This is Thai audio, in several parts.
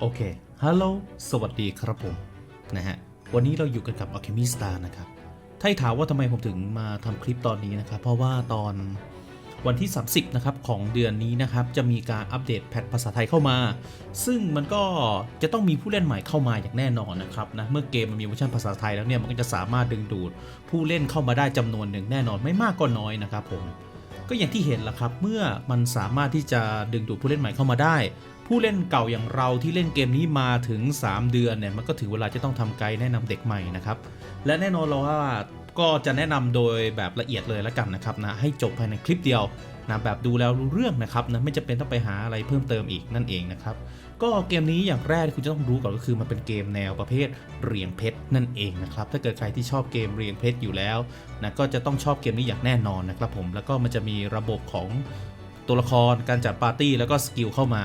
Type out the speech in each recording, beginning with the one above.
โอเค ฮัลโหล สวัสดีครับผม นะฮะ วันนี้เราอยู่กันกับ Alchemy Star นะครับ ถ้าให้ถามว่าทำไมผมถึงมาทำคลิปตอนนี้นะครับ เพราะว่าตอนวันที่ 30 นะครับ ของเดือนนี้นะครับ จะมีการอัปเดตแพทภาษาไทยเข้ามา ซึ่งมันก็จะต้องมีผู้เล่นใหม่เข้ามาอย่างแน่นอนนะครับนะ เมื่อเกมมันมีเวอร์ชันภาษาไทยแล้วเนี่ย มันก็จะสามารถดึงดูด ผู้เล่นเข้ามาได้จำนวนหนึ่งแน่นอน ไม่มากก็น้อยนะครับผม ก็อย่างที่เห็นแหละครับ เมื่อมันสามารถที่จะดึงดูดผู้เล่นใหม่เข้ามาได้ ผู้เล่นเก่าอย่างเราที่เล่นเกมนี้มาถึง 3 เดือนเนี่ยมันก็ถึงเวลาจะต้องทำไกด์แนะนำเด็กใหม่นะครับและแน่นอนเราว่าก็จะแนะนำโดยแบบละเอียดเลยล้วกันนะครับนะให้จบภายในคลิปเดียวนะแบบดูแล้วรู้เรื่องนะครับนะไม่จำเป็นต้องไปหาอะไรเพิ่มเติมอีกนั่นเองนะครับก็เกมนี้อย่างแรกที่คุณจะต้องรู้ก่อนก็คือมันเป็นเกมแนวประเภทเรียงเพชรนั่นเองนะครับถ้าเกิดใครที่ชอบเกมเรียงเพชรอยู่แล้วนะก็จะต้องชอบเกมนี้อย่างแน่นอนนะครับผมแล้วก็มันจะมีระบบของ ตัวละครการจัดปาร์ตี้แล้วก็สกิลเข้ามา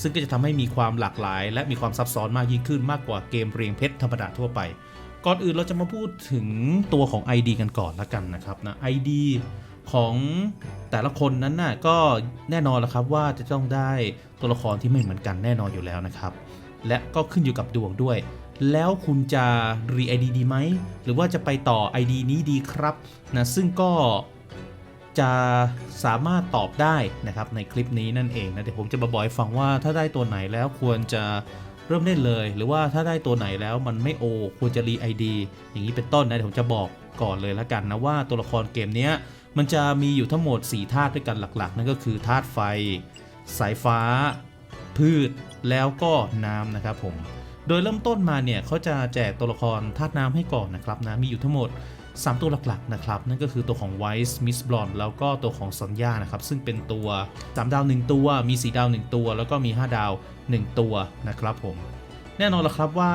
ซึ่งก็จะทำให้มีความหลากหลาย และมีความซับซ้อนมากยิ่งขึ้นมากกว่าเกมเรียงเพชรธรรมดาทั่วไป ก่อนอื่นเราจะมาพูดถึงตัวของ ID กันก่อนละกันนะครับนะ ID ของแต่ละคนนั้นน่ะก็แน่นอนแล้วครับว่าจะต้องได้ตัวละครที่ไม่เหมือนกันแน่นอนอยู่แล้วนะครับ และก็ขึ้นอยู่กับดวงด้วย แล้วคุณจะรี ID ดีไหมหรือว่าจะไปต่อ ID นี้ดีครับนะซึ่งก็ จะสามารถตอบได้นะครับในคลิปนี้นั่นเองนะเดี๋ยวผมจะมาบอกให้ฟังว่าถ้าได้ตัวไหนแล้วควรจะเริ่มเล่นเลย หรือว่าถ้าได้ตัวไหนแล้วมันไม่โอควรจะรีไอดีอย่างนี้เป็นต้นนะเดี๋ยวผมจะบอกก่อนเลยละกันนะว่าตัวละครเกมนี้มันจะมีอยู่ทั้งหมด 4 ธาตุด้วยกันหลักๆ นั่นก็คือธาตุไฟ สายฟ้า พืชแล้วก็น้ำนะครับผมโดยเริ่มต้นมาเนี่ยเขาจะแจกตัวละครธาตุน้ำให้ก่อนนะครับนะมีอยู่ทั้งหมด 3 ตัวหลักๆนะครับ นั่นก็คือตัวของ Wise Miss Blonde แล้วก็ตัวของซอนยานะครับ ซึ่งเป็นตัว 3 ดาว 1 ตัว มี 4 ดาว 1 ตัว แล้วก็มี 5 ดาว 1 ตัวนะครับผม แน่นอนละครับว่า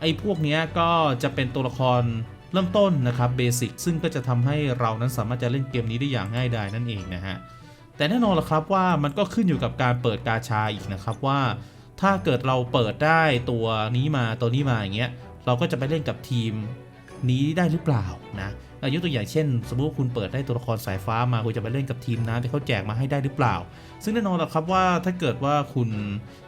ไอ้พวกนี้ก็จะเป็นตัวละครเริ่มต้นนะครับเบสิกซึ่งก็จะทำให้เรานั้นสามารถจะเล่นเกมนี้ได้อย่างง่ายดายนั่นเองนะฮะแต่แน่นอนละครับว่ามันก็ขึ้นอยู่กับการเปิดกาชาอีกนะครับว่า ถ้าเกิดเราเปิดได้ตัวนี้มาตัวนี้มาอย่างเงี้ยเราก็จะไปเล่นกับทีม นี้ได้หรือเปล่านะยกตัวอย่างเช่น สมมติว่าคุณเปิดได้ตัวละครสายฟ้ามาคุณจะไปเล่นกับทีมน้ำที่เขาแจกมาให้ได้หรือเปล่า ซึ่งแน่นอนและครับว่าถ้าเกิดว่าคุณ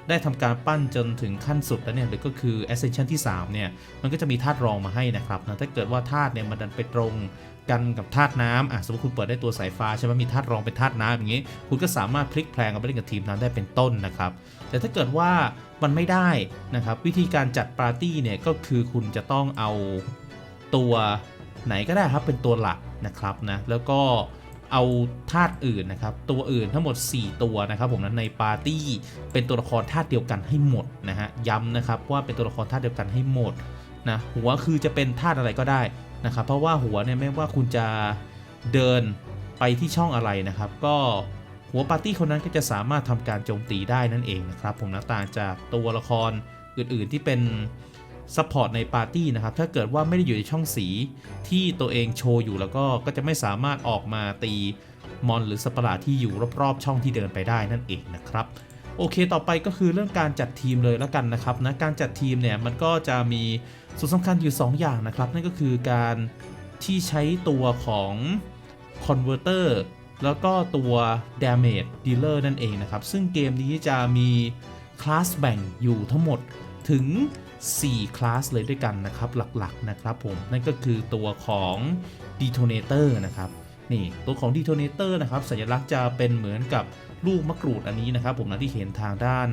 ได้ทำการปั้นจนถึงขั้นสุดแล้วเนี่ยหรือก็คือ ascension ที่3เนี่ยมันก็จะมีธาตุรองมาให้นะครับนะถ้าเกิดว่าธาตุเนี่ยมันดันไปตรงกันกับธาตุน้ำอะสมมติคุณเปิดได้ตัวสายฟ้าใช่ไหมมีธาตุรองเป็นธาตุน้ำอย่างงี้ คุณก็สามารถพลิกแพลงเอาไปเล่นกับทีมนั้นได้เป็นต้นนะครับ แต่ถ้าเกิดว่ามันไม่ได้นะครับวิธีการจัดปาร์ตี้เนี่ยก็คือคุณจะต้องเอา ตัวไหนก็ได้ครับเป็นตัวหลักนะครับนะแล้วก็เอาธาตุอื่นนะครับ ตัวอื่นทั้งหมด 4 ตัวนะครับ ผมนั้นในปาร์ตี้เป็นตัวละครธาตุเดียวกันให้หมดนะฮะย้ำนะครับว่าเป็นตัวละครธาตุเดียวกันให้หมดนะหัวคือจะเป็นธาตุอะไรก็ได้นะครับ เพราะว่าหัวเนี่ยไม่ว่าคุณจะเดินไปที่ช่องอะไรนะครับ ก็หัวปาร์ตี้คนนั้นก็จะสามารถทำการโจมตีได้นั่นเองนะครับ ผมนะต่างจากตัวละครอื่นๆที่เป็น ซัพพอร์ตในปาร์ตี้นะครับ ถ้าเกิดว่าไม่ได้อยู่ในช่องสีที่ตัวเองโชว์อยู่แล้วก็ก็จะไม่สามารถออกมาตีมอนหรือสัตว์ประหลาดที่อยู่รอบๆ ช่องที่เดินไปได้นั่นเองนะครับโอเค ต่อไปก็คือเรื่องการจัดทีมเลยแล้วกันนะครับนะการจัดทีมเนี่ยมันก็จะมีส่วนสำคัญอยู่ 2 อย่างนะครับ นั่นก็คือการที่ใช้ตัวของ Converter แล้วก็ตัว Damage Dealer นั่นเองนะครับ ซึ่งเกมนี้จะมีคลาสแบ่งอยู่ทั้งหมดถึง 4 คลาสเลยด้วยกันนะครับ หลักๆนะครับผม นั่นก็คือตัวของ Detonator นะครับ นี่ตัวของ Detonator นะครับ สัญลักษณ์จะเป็นเหมือนกับลูกมะกรูดอันนี้นะครับ ผมนะที่เห็นทางด้าน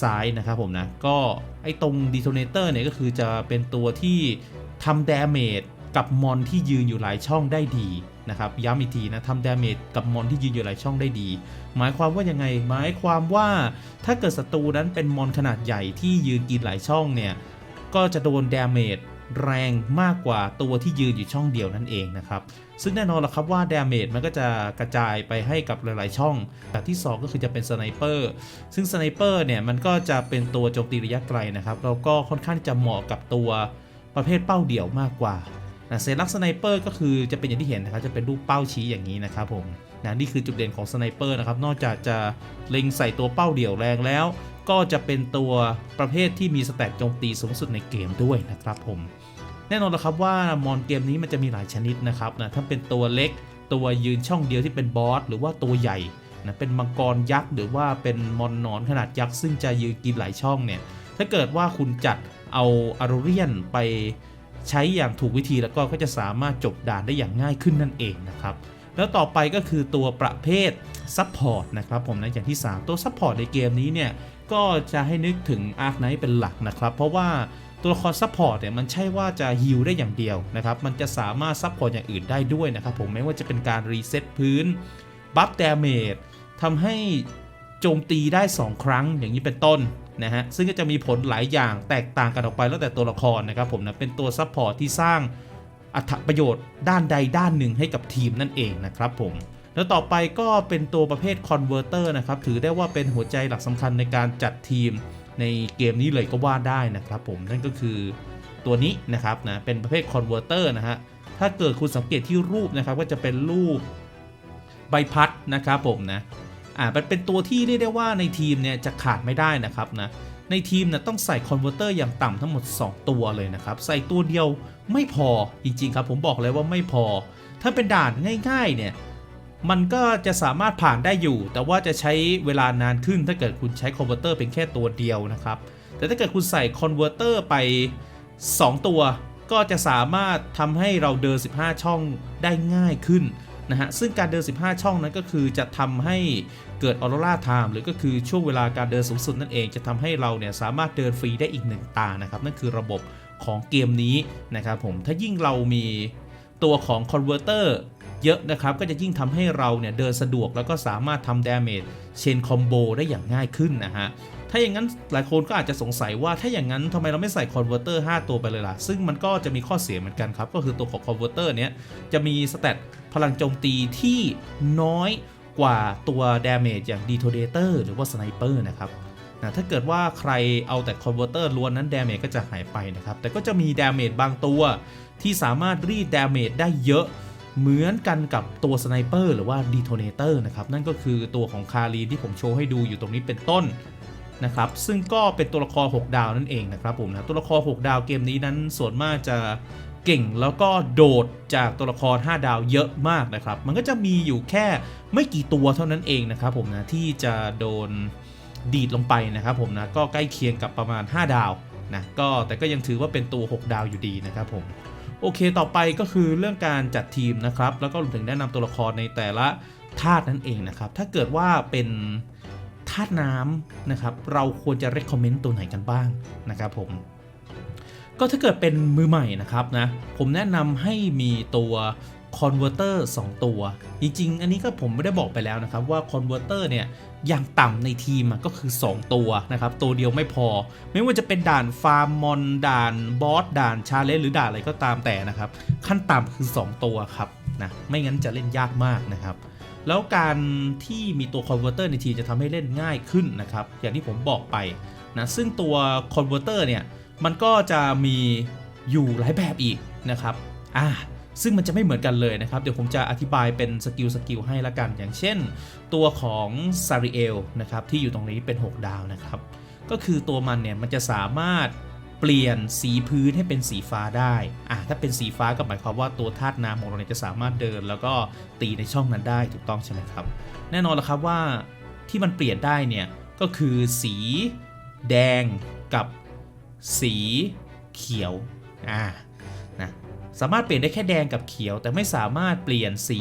ซ้ายนะครับผมนะ ก็ไอ้ตรง Detonator เนี่ยก็คือจะเป็นตัวที่ทำ damage กับมอนที่ยืนอยู่หลายช่องได้ดี นะครับย้ำอีกทีนะทำ damage กับมอนที่ยืนอยู่หลายช่องได้ดี หมายความว่ายังไง หมายความว่าถ้าเกิดศัตรูนั้นเป็นมอนขนาดใหญ่ที่ยืนกินหลายช่องเนี่ยก็จะโดน damage แรงมากกว่าตัวที่ยืนอยู่ช่องเดียวนั่นเองนะครับ ซึ่งแน่นอนละครับว่า damage มันก็จะกระจายไปให้กับหลาย ๆ ช่องแบบที่ 2 ก็คือจะเป็นสไนเปอร์ซึ่งสไนเปอร์เนี่ยมันก็จะเป็นตัวโจมตีระยะไกลนะครับแล้วก็ค่อนข้างจะเหมาะกับตัวประเภทเป้าเดี่ยวมากกว่า นะเซลักสไนเปอร์ก็คือจะเป็นอย่างที่เห็นนะครับจะเป็นรูปเป้าชี้อย่างนี้นะครับผมนะนี่คือจุดเด่นของสไนเปอร์นะครับนอกจากจะเล็งใส่ตัวเป้าเดี่ยวแรงแล้ว ก็จะเป็นตัวประเภทที่มีสแตทโจมตีสูงสุดในเกมด้วยนะครับผมแน่นอนแล้วครับว่ามอนเกมนี้มันจะมีหลายชนิดนะครับนะถ้าเป็นตัวเล็กตัวยืนช่องเดียวที่เป็นบอสหรือว่าตัวใหญ่นะเป็นมังกรยักษ์หรือว่าเป็นมอนนอนขนาดยักษ์ซึ่งจะยืนกินหลายช่องเนี่ยถ้าเกิดว่าคุณจัดเอาอารูเรียนไป ใช้อย่างถูกวิธีแล้วก็ก็จะสามารถจบด่านได้อย่างง่ายขึ้นนั่นเองนะครับแล้วต่อไปก็คือตัวประเภทซัพพอร์ตนะครับผมนะอย่างที่ 3 ตัวซัพพอร์ตในเกมนี้เนี่ยก็จะให้นึกถึงอาร์คไนท์เป็นหลักนะครับเพราะว่าตัวละครซัพพอร์ตเนี่ยมันใช่ว่าจะฮิลได้อย่างเดียวนะครับ มันจะสามารถซัพพอร์ตอย่างอื่นได้ด้วยนะครับผมไม่ว่าจะเป็นการรีเซ็ตพื้น บัฟดเมจทำให้โจมตีได้ 2 ครั้งอย่างนี้เป็นต้น นะฮะซึ่งก็จะมีผลหลายอย่างแตกต่างกันออกไปแล้วแต่ตัวละครนะครับผมนะเป็นตัวซัพพอร์ตที่สร้างอัตประโยชน์ด้านใดด้านหนึ่งให้กับทีมนั่นเองนะครับผมแล้วต่อไปก็เป็นตัวประเภท Converter นะครับ ถือได้ว่าเป็นหัวใจหลักสำคัญในการจัดทีมในเกมนี้เลยก็ว่าได้นะครับผมนั่นก็คือตัวนี้นะครับนะเป็นประเภท Converter นะฮะถ้าเกิดคุณสังเกตที่รูปนะครับก็จะเป็นรูปใบพัดนะครับผมนะ อ่ามันเป็นตัวที่เรียกได้ว่าในทีมเนี่ยจะขาดไม่ได้นะครับนะในทีมเนะต้องใส่คอนเวอร์เตอร์อย่างต่ำทั้งหมด 2 ตัวเลยนะครับ ใส่ตัวเดียวไม่พอจริงๆครับ ผมบอกเลยว่าไม่พอ ถ้าเป็นด่านง่าย ๆ เนี่ย มันก็จะสามารถผ่านได้อยู่ แต่ว่าจะใช้เวลานานขึ้นถ้าเกิดคุณใช้คอนเวอร์เตอร์เป็นแค่ตัวเดียวนะครับ แต่ถ้าเกิดคุณใส่คอนเวอร์เตอร์ไป 2 ตัว ก็จะสามารถทำให้เราเดิน 15 ช่องได้ง่ายขึ้น นะฮะซึ่งการเดิน 15 ช่องนั้นก็คือจะทำให้เกิดออโรราไทม์หรือก็คือช่วงเวลาการเดินสูงสุดนั่นเองจะทำให้เราเนี่ยสามารถเดินฟรีได้อีกหนึ่งตานะครับนั่นคือระบบของเกมนี้นะครับผมถ้ายิ่งเรามีตัวของคอนเวอร์เตอร์เยอะนะครับก็จะยิ่งทำให้เราเนี่ยเดินสะดวกแล้วก็สามารถทำดาเมจเชนคอมโบได้อย่างง่ายขึ้นนะฮะ ถ้าอย่างนั้นหลายคนก็อาจจะสงสัยว่าถ้าอย่างนั้นทำไมเราไม่ใส่คอนเวอร์เตอร์5ตัวไปเลยล่ะ ซึ่งมันก็จะมีข้อเสียเหมือนกันครับ ก็คือตัวของคอนเวอร์เตอร์เนี้ยจะมีสเตตพลังโจมตีที่น้อยกว่าตัวดาเมจอย่างดีโทเดเตอร์หรือว่าสไนเปอร์นะครับนะถ้าเกิดว่าใครเอาแต่คอนเวอร์เตอร์ล้วนนั้นดาเมจก็จะหายไปนะครับ แต่ก็จะมีดาเมจบางตัวที่สามารถรีดดาเมจได้เยอะเหมือนกันกับตัวสไนเปอร์หรือว่าดีโทเนเตอร์นะครับ นั่นก็คือตัวของคารีที่ผมโชว์ให้ดูอยู่ตรงนี้เป็นต้น นะครับซึ่งก็เป็นตัวละคร 6 ดาวนั่นเองนะครับผมนะตัวละคร 6 ดาวเกมนี้นั้นส่วนมากจะเก่งแล้วก็โดดจากตัวละคร 5 ดาวเยอะมากนะครับ มันก็จะมีอยู่แค่ไม่กี่ตัวเท่านั้นเองนะครับผมนะที่จะโดนดีดลงไปนะครับผมนะก็ใกล้เคียงกับประมาณ 5 ดาวนะก็แต่ก็ยังถือว่าเป็นตัว 6 ดาวอยู่ดีนะครับผมโอเคต่อไปก็คือเรื่องการจัดทีมนะครับ แล้วก็รวมถึงแนะนำตัวละครในแต่ละธาตุนั่นเองนะครับ ถ้าเกิดว่าเป็น ธาตุน้ำนะครับเราควรจะ recommend ตัวไหนกันบ้างนะครับผมก็ถ้าเกิดเป็นมือใหม่นะครับนะผมแนะนำให้มีตัว converter 2ตัว จริงๆ อันนี้ก็ผมไม่ได้บอกไปแล้วนะครับ ว่า converter เนี่ยอย่างต่ำในทีมก็คือ 2 ตัวนะครับ ตัวเดียวไม่พอ ไม่ว่าจะเป็นด่านฟาร์มมอน ด่านบอส ด่านชาเลนจ์หรือด่านอะไรก็ตามแต่นะครับ ขั้นต่ำคือ 2 ตัวครับนะไม่งั้นจะเล่นยากมากนะครับ แล้วการที่มีตัว converter ในทีมจะทำให้เล่นง่ายขึ้นนะครับ อย่างที่ผมบอกไปนะซึ่งตัว converter เนี่ยมันก็จะมีอยู่หลายแบบอีกนะครับอ่าซึ่งมันจะไม่เหมือนกันเลยนะครับ เดี๋ยวผมจะอธิบายเป็นสกิลสกิลให้ละกัน อย่างเช่น ตัวของซาริเอลนะครับที่อยู่ตรงนี้เป็น 6 ดาวนะครับ ก็คือตัวมันเนี่ยมันจะสามารถ เปลี่ยนสีพื้นให้เป็นสีฟ้าได้อะถ้าเป็นสีฟ้าก็หมายความว่าตัวธาตุน้ำของเราเนี่ยจะสามารถเดิน แล้วก็ตีในช่องนั้นได้ถูกต้องใช่ไหมครับ แน่นอนแล้วครับว่าที่มันเปลี่ยนได้เนี่ยก็คือสีแดงกับสีเขียวอ่านะสามารถเปลี่ยนได้แค่แดงกับเขียว แต่ไม่สามารถเปลี่ยนสี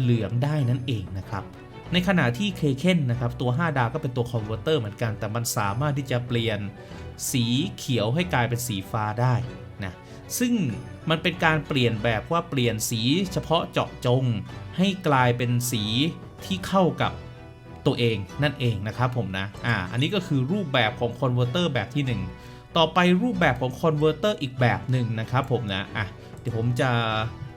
เหลืองได้นั่นเองนะครับ ในขณะที่เคเคนนะครับตัว 5 ดาวก็เป็นตัวคอนเวอร์เตอร์เหมือนกัน แต่มันสามารถที่จะเปลี่ยนสีเขียวให้กลายเป็นสีฟ้าได้นะซึ่งมันเป็นการเปลี่ยนแบบว่าเปลี่ยนสีเฉพาะเจาะจง ให้กลายเป็นสีที่เข้ากับตัวเองนั่นเองนะครับผมนะอ่าอันนี้ก็คือรูปแบบของคอนเวอร์เตอร์แบบที่ 1 ต่อไปรูปแบบของคอนเวอร์เตอร์อีกแบบหนึ่งนะครับผมนะอะเดี๋ยวผมจะ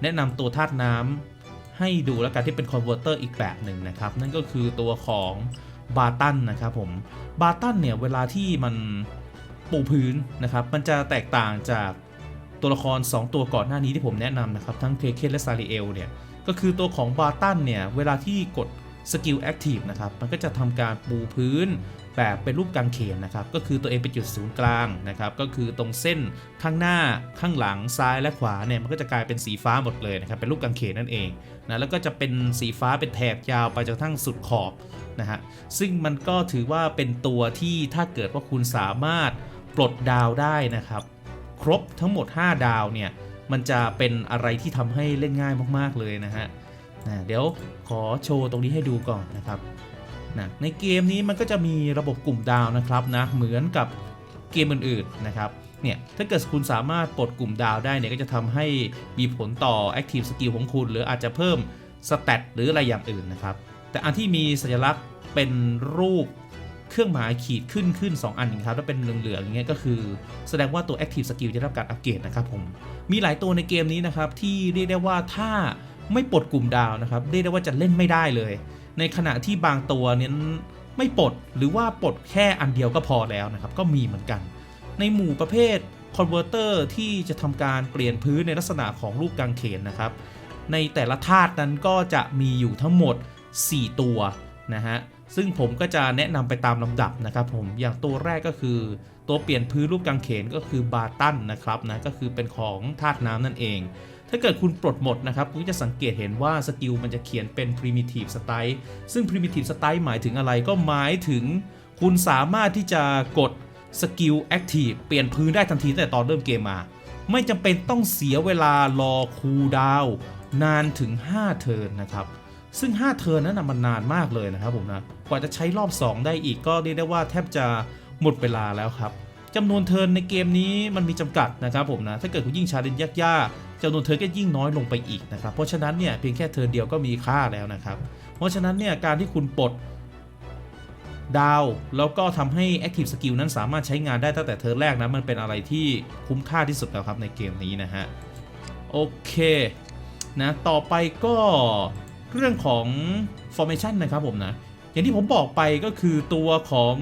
แนะนำตัวธาตุน้ำ ให้ดูแล้วกันที่เป็นคอนเวอร์เตอร์อีกแบบหนึ่งนะครับ นั่นก็คือตัวของบาตันนะครับผมบาตันเนี่ย เวลาที่มันปูพื้นนะครับ มันจะแตกต่างจากตัวละคร 2 ตัวก่อนหน้านี้ที่ผมแนะนำนะครับ ทั้งเคเคนและซาริเอลเนี่ย ก็คือตัวของบาตันเนี่ย เวลาที่กด สกิลแอคทีฟนะครับมันก็จะทำการปูพื้นแบบเป็นรูปกางเขนนะครับก็คือตัวเองเป็นจุดศูนย์กลางนะครับก็คือตรงเส้นข้างหน้าข้างหลังซ้ายและขวาเนี่ยมันก็จะกลายเป็นสีฟ้าหมดเลยนะครับเป็นรูปกางเขนนั่นเองนะแล้วก็จะเป็นสีฟ้าเป็นแถบยาวไปจนทั่งสุดขอบนะฮะซึ่งมันก็ถือว่าเป็นตัวที่ถ้าเกิดว่าคุณสามารถปลดดาวได้นะครับ ครบทั้งหมด 5 ดาวเนี่ยมันจะเป็นอะไรที่ทำให้เล่นง่ายมากๆเลยนะฮะ นะเดี๋ยวขอโชว์ตรงนี้ให้ดูก่อนนะครับนะในเกมนี้มันก็จะมีระบบกลุ่มดาวนะครับนะเหมือนกับเกมอื่นๆนะครับเนี่ยถ้าเกิดคุณสามารถปลดกลุ่มดาวได้เนี่ยก็จะทำให้มีผลต่อ Active Skill ของคุณ หรืออาจจะเพิ่มสเตตหรืออะไรอย่างอื่นนะครับ แต่อันที่มีสัญลักษณ์เป็นรูปเครื่องหมายขีดขึ้นขึ้น 2 อันอย่างนี้ครับแล้วเป็นเหลืองๆอย่างเงี้ยก็คือ แสดงว่าตัว Active Skill จะได้รับการอัปเกรดนะครับผม มีหลายตัวในเกมนี้นะครับ ที่เรียกได้ว่าถ้า ไม่ปลดกลุ่มดาวนะครับเรียกได้ว่าจะเล่นไม่ได้เลย ในขณะที่บางตัวเนี้ไม่ปลดหรือว่าปลดแค่อันเดียวก็พอแล้วนะครับก็มีเหมือนกัน ในหมู่ประเภทคอนเวอร์เตอร์ที่จะทำการเปลี่ยนพื้นในลักษณะของรูปกางเขนนะครับ ในแต่ละธาตุนั้นก็จะมีอยู่ทั้งหมด 4 ตัวนะฮะซึ่งผมก็จะแนะนำไปตามลำดับนะครับผมอย่างตัวแรกก็คือ ตัวเปลี่ยนพื้นรูปกางเขนก็คือบาตันนะครับนะก็คือเป็นของธาตุน้ำนั่นเอง ถ้าเกิดคุณปลดหมดนะครับ คุณจะสังเกตเห็นว่าสกิลมันจะเขียนเป็น primitive style ซึ่ง primitive style หมายถึงอะไรก็หมายถึง คุณสามารถที่จะกดสกิล active เปลี่ยนพื้นได้ทันทีตั้งแต่ตอนเริ่มเกมมา ไม่จำเป็นต้องเสียเวลารอคูลดาวนานถึง 5 เทิร์นนะครับซึ่ง 5 เทิร์นนั้นมันนานมากเลยนะครับผมนะ กว่าจะใช้รอบ 2 ได้อีกก็เรียกได้ว่าแทบจะหมดเวลาแล้วครับจำนวนเทิร์นในเกมนี้มันมีจำกัดนะครับผมนะ ถ้าเกิดคุณยิ่งชาเลนจ์ยากๆ จำนวนเทิร์นก็ยิ่งน้อยลงไปอีกนะครับ เพราะฉะนั้นเนี่ยเพียงแค่เทิร์นเดียวก็มีค่าแล้วนะครับ เพราะฉะนั้นเนี่ยการที่คุณปลดดาวแล้วก็ทำให้ Active Skill นั้นสามารถใช้งานได้ตั้งแต่เทิร์นแรกนะ มันเป็นอะไรที่คุ้มค่าที่สุดแล้วครับในเกมนี้นะฮะ โอเคนะต่อไปก็เรื่องของ formation นะครับผมนะ อย่างที่ผมบอกไปก็คือตัวของ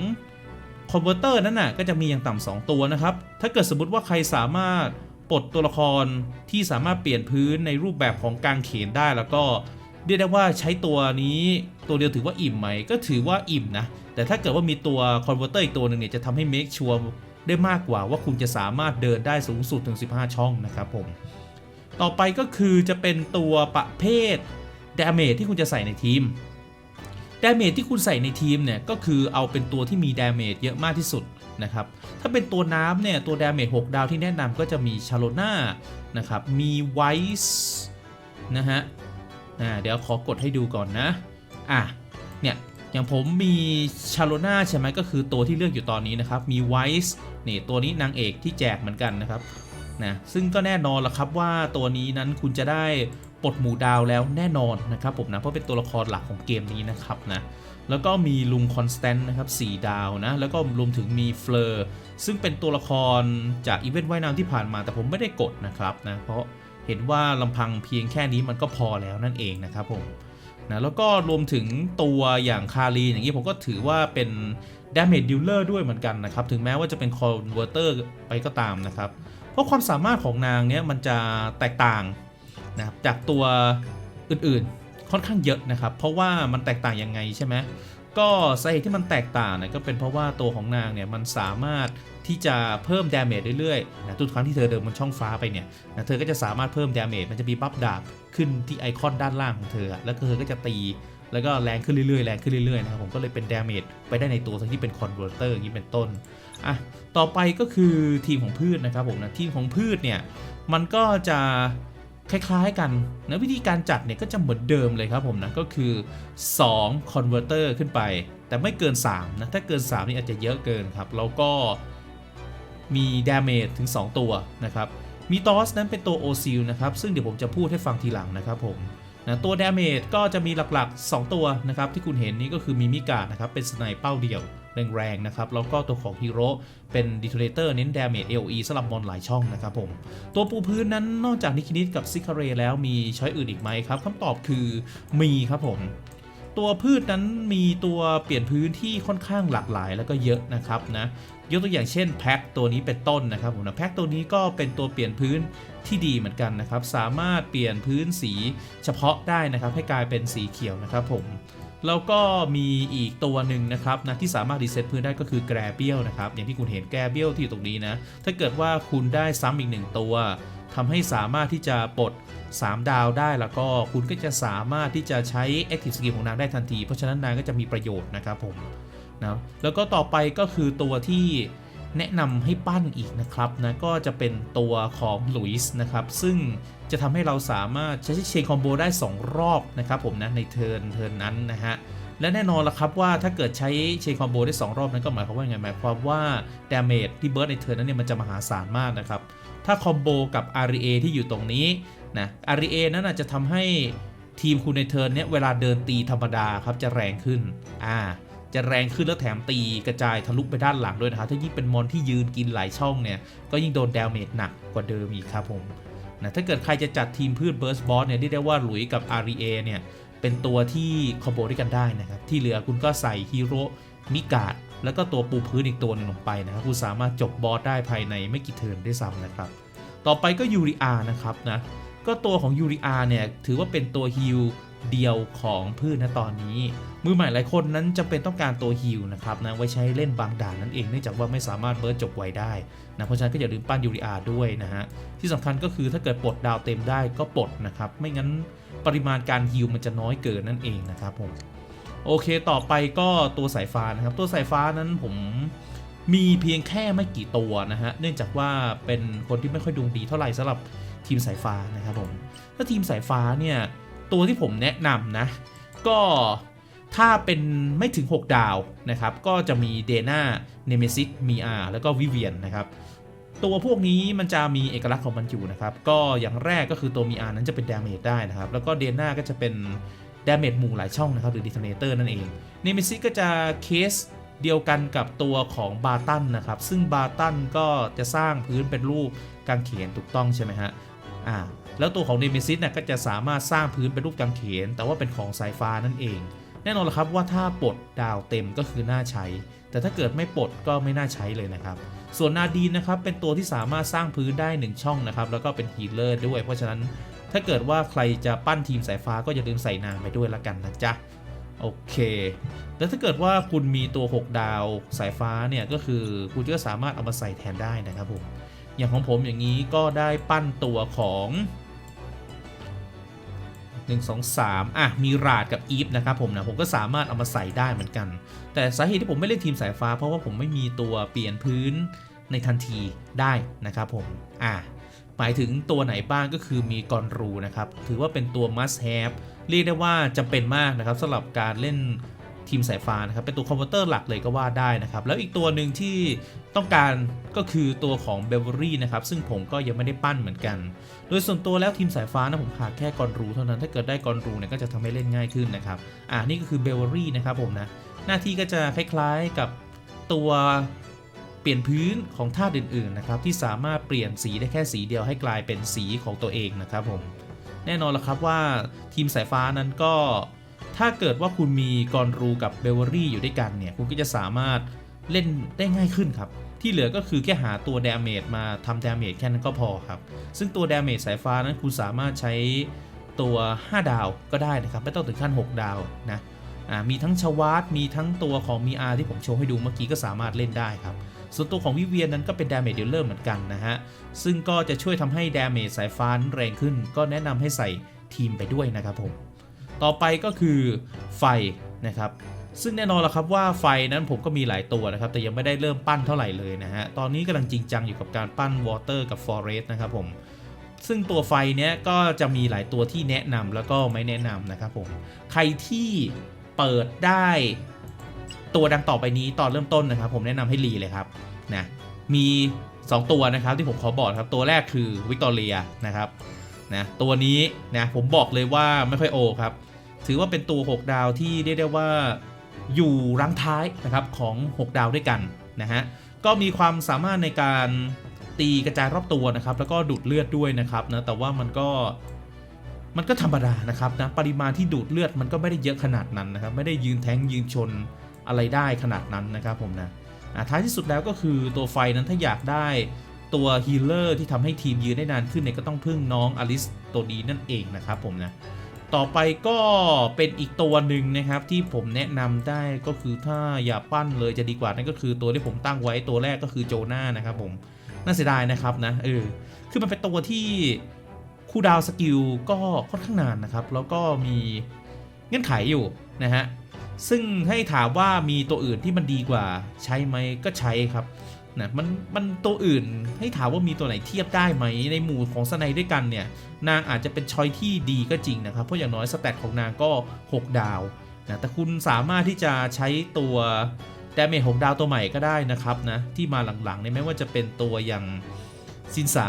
converter นั้นน่ะก็จะมีอย่างต่ำสองตัวนะครับ ถ้าเกิดสมมติว่าใครสามารถ ปลดตัวละครที่สามารถเปลี่ยนพื้นในรูปแบบของกางเขนได้แล้วก็เรียกได้ว่าใช้ตัวนี้ตัวเดียวถือว่าอิ่มไหม ก็ถือว่าอิ่มนะ แต่ถ้าเกิดว่ามีตัว converter อีกตัวหนึ่งเนี่ยจะทำให้ make sure ได้มากกว่าว่าคุณจะสามารถเดินได้สูงสุดถึง 15 ช่องนะครับผม ต่อไปก็คือจะเป็นตัวประเภท damage ที่คุณจะใส่ในทีม damage ที่คุณใส่ในทีมเนี่ยก็คือเอาเป็นตัวที่มี damage เยอะมากที่สุด นะครับ ถ้าเป็นตัวน้ำเนี่ย ตัว damage 6ดาวที่แนะนำก็จะมีชาโลน่านะครับ มีไวส์นะฮะอ่าเดี๋ยวขอกดให้ดูก่อนนะ อะ เนี่ย อย่างผมมีชาโลน่าใช่ไหมก็คือตัวที่เลือกอยู่ตอนนี้นะครับ มีไวส์นี่ตัวนี้นางเอกที่แจกเหมือนกันนะครับนะซึ่งก็แน่นอนละครับว่าตัวนี้นั้นคุณจะได้ปลดหมู่ดาวแล้วแน่นอนนะครับผมนะเพราะเป็นตัวละครหลักของเกมนี้นะครับนะ แล้วก็มีลุงคอนสแตนต์นะครับ4ดาวนะ แล้วก็รวมถึงมีเฟลอร์ซึ่งเป็นตัวละครจากอีเวนต์ว่ายน้ำที่ผ่านมา แต่ผมไม่ได้กดนะครับนะเพราะเห็นว่าลำพังเพียงแค่นี้มันก็พอแล้วนั่นเองนะครับผมนะแล้วก็รวมถึงตัวอย่างคารีอย่างนี้ผมก็ถือว่าเป็น damage dealer ด้วยเหมือนกันนะครับ ถึงแม้ว่าจะเป็น converter ไปก็ตามนะครับ เพราะความสามารถของนางเนี้ยมันจะแตกต่างนะครับจากตัวอื่นๆ ค่อนข้างเยอะนะครับ เพราะว่ามันแตกต่างยังไงใช่ไหมก็สาเหตุที่มันแตกต่างนี่ยก็เป็นเพราะว่าตัวของนางเนี่ยมันสามารถที่จะเพิ่มดาเมจเรื่อยๆนะทุกครั้งที่เธอเดินบนช่องฟ้าไปเนี่ยนะเธอก็จะสามารถเพิ่มดาเมจมันจะมีบัฟดาบขึ้นที่ไอคอนด้านล่างของเธอ แล้วเธอก็จะตีแล้วก็แรงขึ้นเรื่อยๆแรงขึ้นเรื่อยๆนะครับผมก็เลยเป็นดาเมจไปได้ในตัวทั้งที่เป็นคอนเวอร์เตอร์อย่างนี้เป็นต้นอะต่อไปก็คือทีมของพืชนะครับผมนะทีมของพืชเนี่ยมันก็จะ คล้ายๆกันนะวิธีการจัดเนี่ยก็จะเหมือนเดิมเลยครับผมนะก็คือ2 converter ขึ้นไป แต่ไม่เกิน 3 นะ ถ้าเกิน 3 นี่อาจจะเยอะเกินครับ แล้วก็มี damage ถึง 2 ตัวนะครับมีตอสนั้นเป็นตัว o s i l นะครับ ซึ่งเดี๋ยวผมจะพูดให้ฟังทีหลังนะครับผมนะตัว damage ก็จะมีหลักๆ 2 ตัวนะครับ ที่คุณเห็นนี่ก็คือมีมิกานะครับ เป็นสไนเป้าเดี่ยว แรงๆนะครับ แล้วก็ตัวของฮีโร่เป็นดิทูเลเตอร์เน้น damage AOE สำหรับมอนหลายช่องนะครับผม ตัวปูพื้นนั้นนอกจากนิคินิสกับซิคาเรแล้วมีช้อยอื่นอีกไหมครับคำตอบคือมีครับผมตัวพืชนั้นมีตัวเปลี่ยนพื้นที่ค่อนข้างหลากหลายแล้วก็เยอะนะครับนะยกตัวอย่างเช่นแพ็คตัวนี้เป็นต้นนะครับผมนะแพ็คตัวนี้ก็เป็นตัวเปลี่ยนพื้นที่ดีเหมือนกันนะครับ สามารถเปลี่ยนพื้นสีเฉพาะได้นะครับ ให้กลายเป็นสีเขียวนะครับผม แล้วก็มีอีกตัวหนึ่งนะครับนะที่สามารถรีเซ็ตพื้นได้ก็คือแกรเบียลนะครับอย่างที่คุณเห็นแกรเบียลที่อยู่ตรงนี้นะถ้าเกิดว่าคุณได้ซ้ำอีกหนึ่งตัวทำให้สามารถที่จะปลด3 ดาวได้แล้วก็คุณก็จะสามารถที่จะใช้ Active Skill ของนางได้ทันที เพราะฉะนั้นนางก็จะมีประโยชน์นะครับผมนะแล้วก็ต่อไปก็คือตัวที่ แนะนำให้ปั้นอีกนะครับนะก็จะเป็นตัวของลุยส์นะครับ ซึ่งจะทำให้เราสามารถใช้เชนคอมโบได้ 2 รอบนะครับผมนะในเทิร์นเทิร์นนั้นนะฮะและแน่นอนละครับว่าถ้าเกิดใช้เชนคอมโบได้ 2 รอบนั้นก็หมายความว่าไงหมายความว่าดาเมจที่เบิร์ดในเทิร์นนั้นเนี่ยมันจะมหาศาลมากนะครับ ถ้าคอมโบกับ RA ที่อยู่ตรงนี้นะ RA นั้นอาจจะทำให้ทีมคุณในเทิร์นเนี้ยเวลาเดินตีธรรมดาครับจะแรงขึ้น อ่า จะแรงขึ้นแล้วแถมตีกระจายทะลุไปด้านหลังด้วยนะครับถ้ายิ่งเป็นมอนที่ยืนกินหลายช่องเนี่ยก็ยิ่งโดนดาเมจหนักกว่าเดิมอีกครับผมนะถ้าเกิดใครจะจัดทีมพืชเบิร์สบอสเนี่ยเรียกได้ว่าหลุยกับ RA เอเนี่ยเป็นตัวที่คอมโบด้วยกันได้นะครับที่เหลือคุณก็ใส่ฮีโร่มิกาดแล้วก็ตัวปูพื้นอีกตัวหนึงลงไปนะครับคุณสามารถจบบอสได้ภายในไม่กี่เทิร์นด้วยซ้ำนะครับ ต่อไปก็ยูริอานะครับนะก็ตัวของยูริอาเนี่ยถือว่าเป็นตัวฮิล เดียวของพืชนะตอนนี้ มือใหม่หลายคนนั้นจำเป็นต้องการตัวฮิลนะครับนะไว้ใช้เล่นบางด่านนั่นเองเนื่องจากว่าไม่สามารถเบิร์ดจบไวได้นะเพราะฉะนั้นก็อย่าลืมปั้นยูริอาด้วยนะฮะที่สำคัญก็คือถ้าเกิดปลดดาวเต็มได้ก็ปลดนะครับไม่งั้นปริมาณการฮิลมันจะน้อยเกินนั่นเองนะครับผมโอเคต่อไปก็ตัวสายฟ้านะครับ ตัวสายฟ้านั้นผมมีเพียงแค่ไม่กี่ตัวนะฮะ เนื่องจากว่าเป็นคนที่ไม่ค่อยดวงดีเท่าไหร่สำหรับทีมสายฟ้านะครับผม ถ้าทีมสายฟ้าเนี่ย ตัวที่ผมแนะนำนะ ก็ถ้าเป็นไม่ถึง 6 ดาวนะครับ ก็จะมีเดน่าเนเมซิสมีอาแล้วก็วิเวียนนะครับ ตัวพวกนี้มันจะมีเอกลักษณ์ของมันอยู่นะครับ ก็อย่างแรกก็คือตัวมีอานั้นจะเป็นดาเมจได้นะครับ แล้วก็เดน่าก็จะเป็นดาเมจหมู่หลายช่องนะครับ หรือดี t ทเนเตอร์นั่นเองเนเมซิสก็จะเคสเดียวกันกับตัวของบาตันนะครับ ซึ่งบาตันก็จะสร้างพื้นเป็นรูปกางเขนถูกต้องใช่ไหมฮะ อ่าแล้วตัวของเนมิซิสเนี่ยก็จะสามารถสร้างพื้นเป็นรูปกางเขน แต่ว่าเป็นของสายฟ้านั่นเอง แน่นอนละครับว่าถ้าปลดดาวเต็มก็คือน่าใช้ แต่ถ้าเกิดไม่ปลดก็ไม่น่าใช้เลยนะครับ ส่วนนาดีนนะครับเป็นตัวที่สามารถสร้างพื้นได้ 1 ช่องนะครับแล้วก็เป็นฮีเลอร์ด้วย เพราะฉะนั้นถ้าเกิดว่าใครจะปั้นทีมสายฟ้าก็อย่าลืมใส่นางไปด้วยละกันนะจ๊ะโอเค แล้วถ้าเกิดว่าคุณมีตัว 6 ดาวสายฟ้าเนี่ยก็คือคุณก็สามารถเอามาใส่แทนได้นะครับผม อย่างของผมอย่างนี้ก็ได้ปั้นตัวของ1 2 3อะมีราดกับอีฟนะครับผมนะผมก็สามารถเอามาใส่ได้เหมือนกัน แต่สาเหตุที่ผมไม่เล่นทีมสายฟ้า เพราะว่าผมไม่มีตัวเปลี่ยนพื้นในทันทีได้นะครับผมอะหมายถึงตัวไหนบ้างก็คือมีกอนรูนะครับ ถือว่าเป็นตัว must have เรียกได้ว่าจำเป็นมากนะครับสำหรับการเล่น ทีมสายฟ้านะครับเป็นตัวคอมพิวเตอร์หลักเลยก็ว่าได้นะครับ แล้วอีกตัวหนึ่งที่ต้องการก็คือตัวของเบลเวอรี่นะครับ ซึ่งผมก็ยังไม่ได้ปั้นเหมือนกัน โดยส่วนตัวแล้วทีมสายฟ้านะผมขาดแค่กอนรูเท่านั้นถ้าเกิดได้กอนรูเนี่ยก็จะทำให้เล่นง่ายขึ้นนะครับอ่านี่ก็คือเบลเวอรี่นะครับผมนะหน้าที่ก็จะคล้ายๆกับตัวเปลี่ยนพื้นของธาตุอื่นๆนะครับที่สามารถเปลี่ยนสีได้แค่สีเดียวให้กลายเป็นสีของตัวเองนะครับผมแน่นอนละครับว่าทีมสายฟ้านั้นก็ ถ้าเกิดว่าคุณมีกอนรูกับเบเวอรี่อยู่ด้วยกันเนี่ย คุณก็จะสามารถเล่นได้ง่ายขึ้นครับ ที่เหลือก็คือแค่หาตัวดาเมจมาทำดาเมจแค่นั้นก็พอครับ ซึ่งตัวดาเมจสายฟ้านั้นคุณสามารถใช้ตัว 5 ดาวก็ได้นะครับ ไม่ต้องถึงขั้น 6 ดาวนะอ่ามีทั้งชวาร์ตมีทั้งตัวของมีอาที่ผมโชว์ให้ดูเมื่อกี้ก็สามารถเล่นได้ครับ ส่วนตัวของวิเวียนนั้นก็เป็นดาเมจเดลเลอร์เหมือนกันนะฮะ ซึ่งก็จะช่วยทำให้ดาเมจสายฟ้านั้นแรงขึ้น ก็แนะนำให้ใส่ทีมไปด้วยนะครับผม ต่อไปก็คือไฟนะครับ ซึ่งแน่นอนละครับว่าไฟนั้นผมก็มีหลายตัวนะครับ แต่ยังไม่ได้เริ่มปั้นเท่าไหร่เลยนะฮะ ตอนนี้กำลังจริงจังอยู่กับการปั้นวอเตอร์กับฟอเรสนะครับผมซึ่งตัวไฟเนี้ยก็จะมีหลายตัวที่แนะนำแล้วก็ไม่แนะนำนะครับผม ใครที่เปิดได้ตัวดังต่อไปนี้ตอนเริ่มต้นนะครับ ผมแนะนำให้รีเลยครับนะมี 2 ตัวนะครับที่ผมขอบอกครับตัวแรกคือวิกตอเรียนะครับนะตัวนี้นะผมบอกเลยว่าไม่ค่อยโอครับ ถือว่าเป็นตัว 6 ดาวที่เรียกได้ว่าอยู่รังท้ายนะครับของ 6 ดาวด้วยกันนะฮะก็มีความสามารถในการตีกระจายรอบตัวนะครับ แล้วก็ดูดเลือดด้วยนะครับนะแต่ว่ามันก็มันก็ธรรมดานะครับนะปริมาณที่ดูดเลือดมันก็ไม่ได้เยอะขนาดนั้นนะครับ ไม่ได้ยืนแทงยืนชนอะไรได้ขนาดนั้นนะครับผมนะท้ายที่สุดแล้วก็คือตัวไฟนั้นถ้าอยากได้ตัวฮีลเลอร์ที่ทำให้ทีมยืนได้นานขึ้นเนี่ยก็ต้องพึ่งน้องอลิสตัวนี้นั่นเองนะครับผมนะ ต่อไปก็เป็นอีกตัวหนึ่งนะครับที่ผมแนะนำได้ก็คือถ้าอย่าปั้นเลยจะดีกว่านั่นก็คือตัวที่ผมตั้งไว้ตัวแรกก็คือโจนานะครับผมน่าเสียดายนะครับนะเออคือมันเป็นตัวที่คูลดาวสกิลก็ค่อนข้างนานนะครับ แล้วก็มีเงื่อนไขอยู่นะฮะซึ่งให้ถามว่ามีตัวอื่นที่มันดีกว่าใช้ไหมก็ใช้ครับ นะมันมันตัวอื่นให้ถามว่ามีตัวไหนเทียบได้ไหมในหมู่ของสไนด้วยกันเนี่ยนางอาจจะเป็นชอยที่ดีก็จริงนะครับ เพราะอย่างน้อยสแตทของนางก็ 6 ดาวนะแต่คุณสามารถที่จะใช้ตัวดาเมจ6ดาวตัวใหม่ก็ได้นะครับนะที่มาหลังๆเนี่ยไม่ว่าจะเป็นตัวอย่างซินสา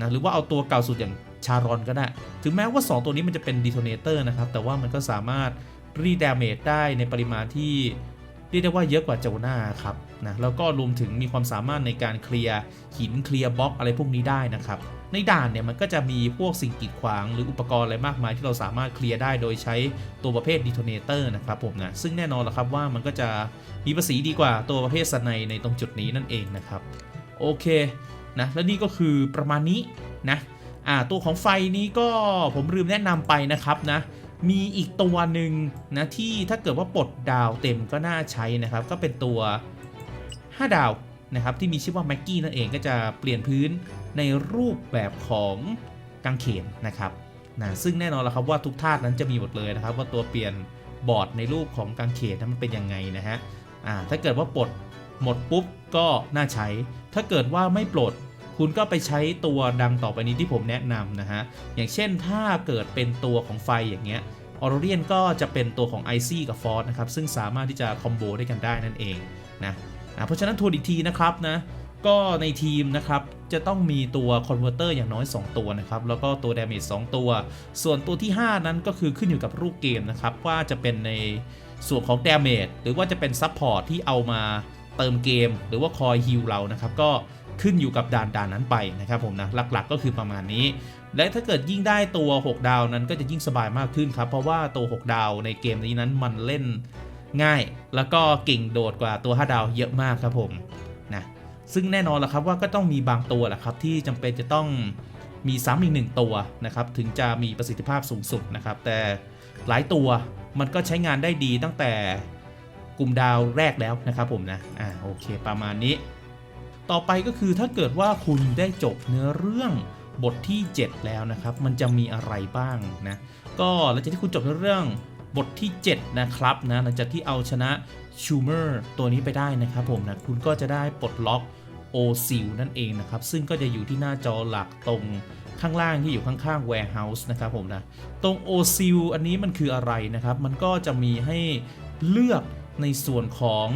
นะหรือว่าเอาตัวเก่าสุดอย่างชารอนก็ได้ ถึงแม้ว่า 2 ตัวนี้มันจะเป็นดีโทเนเตอร์นะครับ แต่ว่ามันก็สามารถรีดาเมจได้ในปริมาณที่เรียกได้ว่าเยอะกว่าโจนาครับ นะแล้วก็รวมถึงมีความสามารถในการเคลียร์หินเคลียร์บล็อกอะไรพวกนี้ได้นะครับในด่านเนี่ยมันก็จะมีพวกสิ่งกีดขวางหรืออุปกรณ์อะไรมากมายที่เราสามารถเคลียร์ได้โดยใช้ตัวประเภทดีโทเนเตอร์นะครับผมนะซึ่งแน่นอนละครับว่ามันก็จะมีภาษีดีกว่าตัวประเภทสไนในตรงจุดนี้นั่นเองนะครับโอเคนะและนี่ก็คือประมาณนี้นะอ่าตัวของไฟนี้ก็ผมลืมแนะนำไปนะครับนะมีอีกตัวหนึ่งนะที่ถ้าเกิดว่าปลดดาวเต็มก็น่าใช้นะครับ ก็เป็นตัว 5 ดาวนะครับที่มีชื่อว่าแม็กกี้นั่นเองก็จะเปลี่ยนพื้นในรูปแบบของกางเขนนะครับนะซึ่งแน่นอนแล้วครับว่าทุกธาตุนั้นจะมีหมดเลยนะครับ ว่าตัวเปลี่ยนบอร์ดในรูปของกางเขนนั้นมันเป็นยังไงนะฮะอ่าถ้าเกิดว่าปลดหมดปุ๊บก็น่าใช้ ถ้าเกิดว่าไม่ปลดคุณก็ไปใช้ตัวดังต่อไปนี้ที่ผมแนะนำนะฮะ อย่างเช่นถ้าเกิดเป็นตัวของไฟอย่างเงี้ย ออรเรียนก็จะเป็นตัวของไอซี่กับฟอสนะครับ ซึ่งสามารถที่จะคอมโบด้วยกันได้นั่นเองนะอะ เพราะฉะนั้นทวนอีกทีนะครับนะก็ในทีมนะครับจะต้องมีตัวคอนเวอร์เตอร์อย่างน้อย 2 ตัวนะครับ แล้วก็ตัว Damage 2ตัว ส่วนตัวที่ 5 นั้นก็คือขึ้นอยู่กับรูปเกมนะครับ ว่าจะเป็นในส่วนของ Damage หรือว่าจะเป็น Support ที่เอามาเติมเกม หรือว่าคอยฮิลเรานะครับ ก็ขึ้นอยู่กับด่านด่านนั้นไปนะครับผมนะหลักๆก็คือประมาณนี้ และถ้าเกิดยิ่งได้ตัว 6 ดาวนั้นก็จะยิ่งสบายมากขึ้นครับเพราะว่าตัว 6 ดาวในเกมนี้นั้นมันเล่น ง่าย แล้วก็เก่งโดดกว่าตัว5ดาวเยอะมากครับผมนะซึ่งแน่นอนแล้วครับว่าก็ต้องมีบางตัวแหละครับที่จำเป็นจะต้องมีซ้ำอีกหนึ่งตัวนะครับถึงจะมีประสิทธิภาพสูงสุดนะครับแต่หลายตัวมันก็ใช้งานได้ดีตั้งแต่กลุ่มดาวแรกแล้วนะครับผมนะอ่าโอเคประมาณนี้ ต่อไปก็คือถ้าเกิดว่าคุณได้จบเนื้อเรื่องบทที่ 7 แล้วนะครับ มันจะมีอะไรบ้างนะก็หลังจากที่คุณจบเนื้อเรื่อง บทที่ 7 นะครับนะหลังจากที่เอาชนะชูเมอร์ตัวนี้ไปได้นะครับผมนะคุณก็จะได้ปลดล็อกโอซิลนั่นเองนะครับ ซึ่งก็จะอยู่ที่หน้าจอหลักตรงข้างล่างที่อยู่ข้างๆ warehouse นะครับผมนะ ตรงโอซิลอันนี้มันคืออะไรนะครับ มันก็จะมีให้เลือกในส่วนของ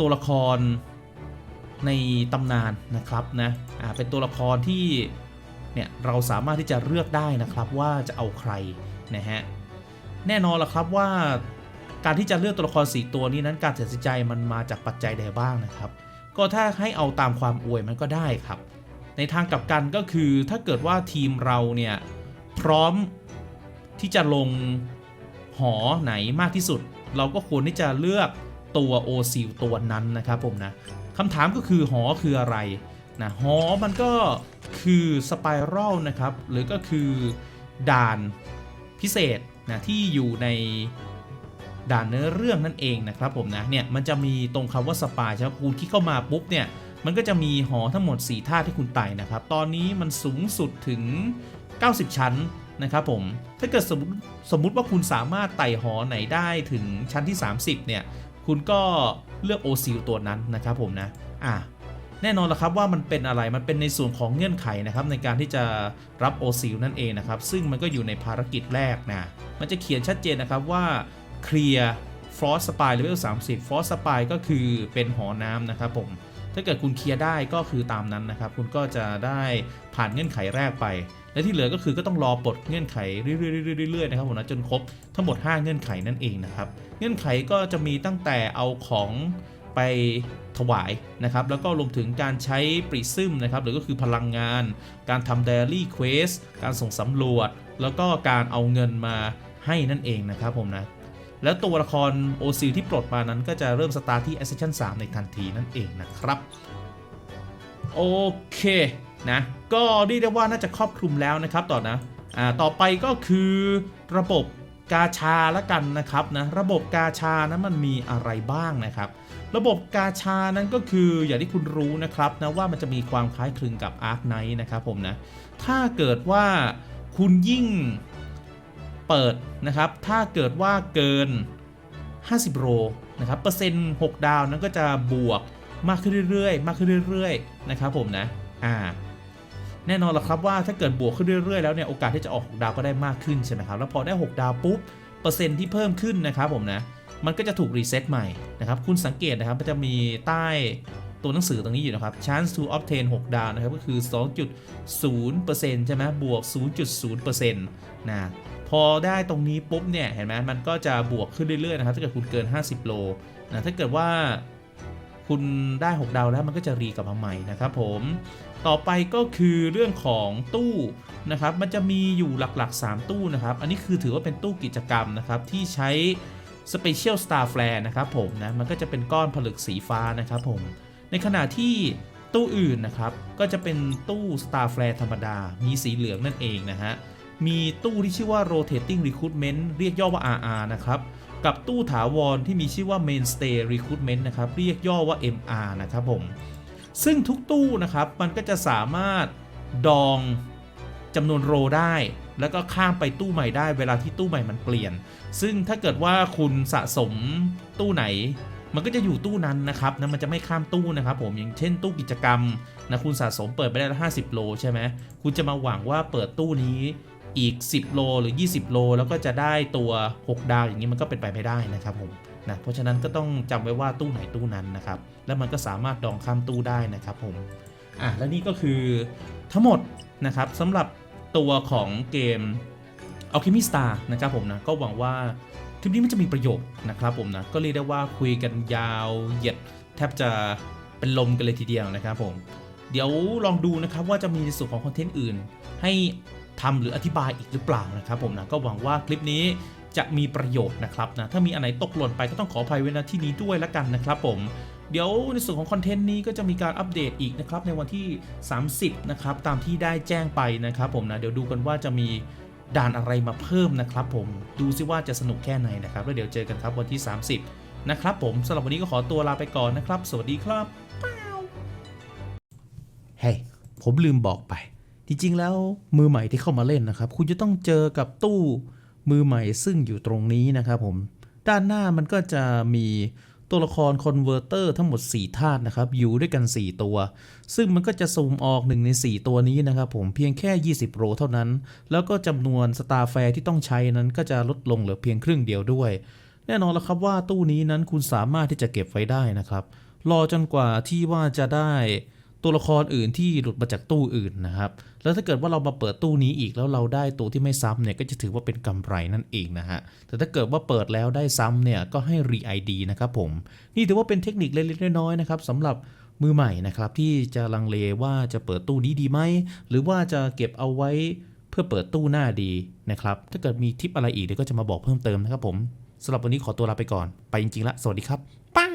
ตัวละครในตำนานนะครับนะอ่าเป็นตัวละครที่เนี่ยเราสามารถที่จะเลือกได้นะครับว่าจะเอาใครนะฮะ แน่นอนละครับว่าการที่จะเลือกตัวละคร 4 ตัวนี้นั้นการตัดสินใจมันมาจากปัจจัยใดบ้างนะครับ ก็ถ้าให้เอาตามความอวยมันก็ได้ครับ ในทางกลับกันก็คือถ้าเกิดว่าทีมเราเนี่ยพร้อมที่จะลงหอไหนมากที่สุด เราก็ควรที่จะเลือกตัวโอซิลตัวนั้นนะครับผมนะคำถามก็คือหอคืออะไรนะหอมันก็คือสไปรัลนะครับ หรือก็คือด่านพิเศษ นะที่อยู่ในด่านเนื้อเรื่องนั่นเองนะครับผมนะเนี่ยมันจะมีตรงคำว่าสปายใช่ไหมคุณคลิกเข้ามาปุ๊บเนี่ยมันก็จะมีหอทั้งหมด 4 ท่าที่คุณไต่นะครับ ตอนนี้มันสูงสุดถึง 90 ชั้นนะครับผม ถ้าเกิดสมมติสมมติว่าคุณสามารถไต่หอไหนได้ถึงชั้นที่ 30 เนี่ย คุณก็เลือกโอซิลตัวนั้นนะครับผมนะ อะ แน่นอนละครับว่ามันเป็นอะไรมันเป็นในส่วนของเงื่อนไขนะครับในการที่จะรับโอซิลนั่นเองนะครับซึ่งมันก็อยู่ในภารกิจแรกนะมันจะเขียนชัดเจนนะครับว่าเคลียร์ฟรอสสปายเลเวล30ฟรอสสปายก็คือเป็นหอน้ำนะครับผมถ้าเกิดคุณเคลียร์ได้ก็คือตามนั้นนะครับ คุณก็จะได้ผ่านเงื่อนไขแรกไป และที่เหลือก็คือก็ต้องรอปลดเงื่อนไขเรื่อยๆเรื่อยๆนะครับผมนะจนครบทั้งหมด 5 เงื่อนไขนั่นเองนะครับ เงื่อนไขก็จะมีตั้งแต่เอาของ ไปถวายนะครับ แล้วก็รวมถึงการใช้ปริซึมนะครับ หรือก็คือพลังงาน การทำเดลี่เควสการส่งสำรวจ แล้วก็การเอาเงินมาให้นั่นเองนะครับผมนะ แล้วตัวละครโอซิลที่ปลดมานั้นก็จะเริ่มสตาร์ทที่ Ascension 3 ในทันทีนั่นเองนะครับ โอเคนะ ก็เรียกได้ว่าน่าจะครอบคลุมแล้วนะครับต่อนะอ่าต่อไปก็คือระบบกาชาละกันนะครับนะระบบกาชานั้นมันมีอะไรบ้างนะครับ ระบบกาชานั้นก็คืออย่างที่คุณรู้นะครับนะว่ามันจะมีความคล้ายคลึงกับ Ark Knight นะครับผมนะ ถ้าเกิดว่าคุณยิ่งเปิดนะครับ ถ้าเกิดว่าเกิน 50 โรนะครับเปอร์เซ็นต์6ดาวนั้นก็จะบวกมากขึ้นเรื่อยๆ มากขึ้นเรื่อยๆ นะครับผมนะ อ่า แน่นอนละครับว่าถ้าเกิดบวกขึ้นเรื่อยๆ แล้วเนี่ยโอกาสที่จะออก 6 ดาวก็ได้มากขึ้นใช่ไหมครับ แล้วพอได้ 6 ดาวปุ๊บ เปอร์เซ็นต์ที่เพิ่มขึ้นนะครับผมนะ มันก็จะถูกรีเซ็ตใหม่นะครับ คุณสังเกตนะครับ มันจะมีใต้ตัวหนังสือตรงนี้อยู่นะครับ chance to obtain 6 ดาวนะครับ ก็คือ 2.0%ใช่ไหมบวก 0.0%นะพอได้ตรงนี้ปุ๊บเนี่ย เห็นไหมมันก็จะบวกขึ้นเรื่อยๆนะครับถ้าเกิดคุณเกิน 50 โลนะถ้าเกิดว่าคุณได้ 6 ดาวแล้วมันก็จะรีกลับมาใหม่นะครับผมต่อไปก็คือเรื่องของตู้นะครับ มันจะมีอยู่หลักๆ 3 ตู้นะครับ อันนี้คือถือว่าเป็นตู้กิจกรรมนะครับที่ใช้ Special Star Flare นะครับผมนะมันก็จะเป็นก้อนผลึกสีฟ้านะครับผม ในขณะที่ตู้อื่นนะครับ ก็จะเป็นตู้ Star Flare ธรรมดา มีสีเหลืองนั่นเองนะฮะ มีตู้ที่ชื่อว่า Rotating Recruitment เรียกย่อว่า RR นะครับ กับตู้ถาวรที่มีชื่อว่า Mainstay Recruitment นะครับ เรียกย่อว่า MR นะครับผม ซึ่งทุกตู้นะครับ มันก็จะสามารถดองจำนวนโรได้ แล้วก็ข้ามไปตู้ใหม่ได้ เวลาที่ตู้ใหม่มันเปลี่ยน ซึ่งถ้าเกิดว่าคุณสะสมตู้ไหน มันก็จะอยู่ตู้นั้นนะครับนะมันจะไม่ข้ามตู้นะครับผมอย่างเช่นตู้กิจกรรมนะคุณสะสมเปิดไปได้ละ50โลใช่ไหมคุณจะมาหวังว่าเปิดตู้นี้อีก 10 โลหรือ 20 โล แล้วก็จะได้ตัว 6 ดาวอย่างนี้มันก็เป็นไปไม่ได้นะครับผมนะเพราะฉะนั้นก็ต้องจำไว้ว่าตู้ไหนตู้นั้นนะครับ แล้วมันก็สามารถดองข้ามตู้ได้นะครับผมอะและนี่ก็คือทั้งหมดนะครับสำหรับตัวของเกม Alchemy Star นะครับผมนะก็หวังว่าคลิปนี้มันจะมีประโยชน์นะครับผมนะก็เรียกได้ว่าคุยกันยาวเหยียดแทบจะเป็นลมกันเลยทีเดียวนะครับผมเดี๋ยวลองดูนะครับว่าจะมีในส่วนของคอนเทนต์อื่น ให้ทำหรืออธิบายอีกหรือเปล่านะครับผมนะก็หวังว่าคลิปนี้จะมีประโยชน์นะครับนะถ้ามีอันไหนตกหล่นไปก็ต้องขออภัยไว้ณที่นี้ด้วยละกันนะครับผมเดี๋ยวในส่วนของคอนเทนต์นี้ก็จะมีการอัปเดตอีกนะครับในวันที่ 30 นะครับตามที่ได้แจ้งไปนะครับผมนะเดี๋ยวดูกันว่าจะมี ด่านอะไรมาเพิ่มนะครับผมดูซิว่าจะสนุกแค่ไหนนะครับ แล้วเดี๋ยวเจอกันครับวันที่ 30 นะครับผมสำหรับวันนี้ก็ขอตัวลาไปก่อนนะครับ สวัสดีครับเฮ้ hey, ผมลืมบอกไป จริงๆแล้วมือใหม่ที่เข้ามาเล่นนะครับ คุณจะต้องเจอกับตู้มือใหม่ซึ่งอยู่ตรงนี้นะครับผมด้านหน้ามันก็จะมี ตัวละครคอนเวอร์เตอร์ทั้งหมด 4 ธาตุนะครับ อยู่ด้วยกัน 4 ตัว ซึ่งมันก็จะซูมออก 1 ใน 4 ตัวนี้นะครับผมเพียงแค่ 20 โรเท่านั้น แล้วก็จำนวนสตาร์แฟร์ที่ต้องใช้นั้นก็จะลดลงเหลือเพียงครึ่งเดียวด้วย แน่นอนแล้วครับว่าตู้นี้นั้นคุณสามารถที่จะเก็บไว้ได้นะครับ รอจนกว่าที่ว่าจะได้ ตัวละครอื่นที่หลุดมาจากตู้อื่นนะครับ แล้วถ้าเกิดว่าเรามาเปิดตู้นี้อีกแล้วเราได้ตัวที่ไม่ซ้ำเนี่ยก็จะถือว่าเป็นกำไรนั่นเองนะฮะ แต่ถ้าเกิดว่าเปิดแล้วได้ซ้ำเนี่ยก็ให้รีไอดีนะครับผม นี่ถือว่าเป็นเทคนิคเล็กๆน้อยๆนะครับสำหรับมือใหม่นะครับที่จะลังเลว่าจะเปิดตู้นี้ดีไหมหรือว่าจะเก็บเอาไว้เพื่อเปิดตู้หน้าดีนะครับ ถ้าเกิดมีทิปอะไรอีกเดี๋ยวก็จะมาบอกเพิ่มเติมนะครับผมสำหรับวันนี้ขอตัวลาไปก่อน ไปจริงๆละ สวัสดีครับป้า